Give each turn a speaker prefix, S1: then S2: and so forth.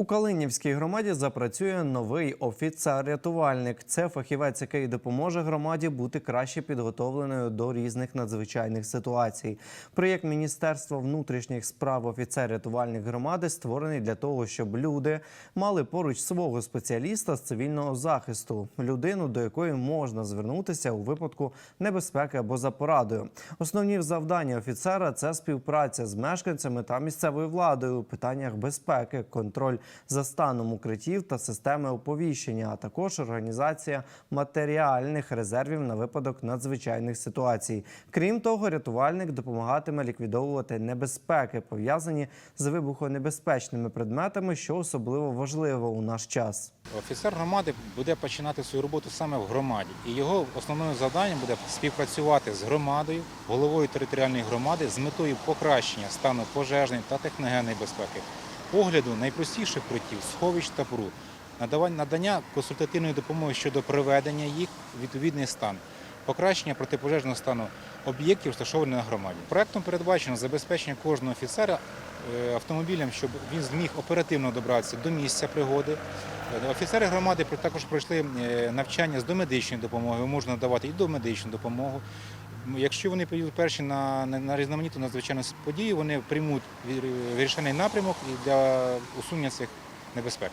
S1: У Калинівській громаді запрацює новий офіцер-рятувальник. Це фахівець, який допоможе громаді бути краще підготовленою до різних надзвичайних ситуацій. Проєкт Міністерства внутрішніх справ офіцер-рятувальник громади створений для того, щоб люди мали поруч свого спеціаліста з цивільного захисту, людину, до якої можна звернутися у випадку небезпеки або за порадою. Основні завдання офіцера це співпраця з мешканцями та місцевою владою у питаннях безпеки, контроль за станом укриттів та системи оповіщення, а також організація матеріальних резервів на випадок надзвичайних ситуацій. Крім того, рятувальник допомагатиме ліквідовувати небезпеки, пов'язані з вибухонебезпечними предметами, що особливо важливо у наш час.
S2: Офіцер громади буде починати свою роботу саме в громаді, і його основним завданням буде співпрацювати з громадою, головою територіальної громади з метою покращення стану пожежної та техногенної безпеки, огляду найпростіших укриттів, сховищ та надавання надання консультативної допомоги щодо приведення їх у відповідний стан, покращення протипожежного стану об'єктів, розташованих на громаді. Проектом передбачено забезпечення кожного офіцера е, автомобілем, щоб він зміг оперативно добратися до місця пригоди. Е, Офіцери громади також пройшли е, навчання з домедичної допомоги, можна надавати і домедичну допомогу. Якщо вони поїдуть перші на, на, на різноманітну надзвичайну подію, вони приймуть вирішений напрямок для усунення цих небезпек.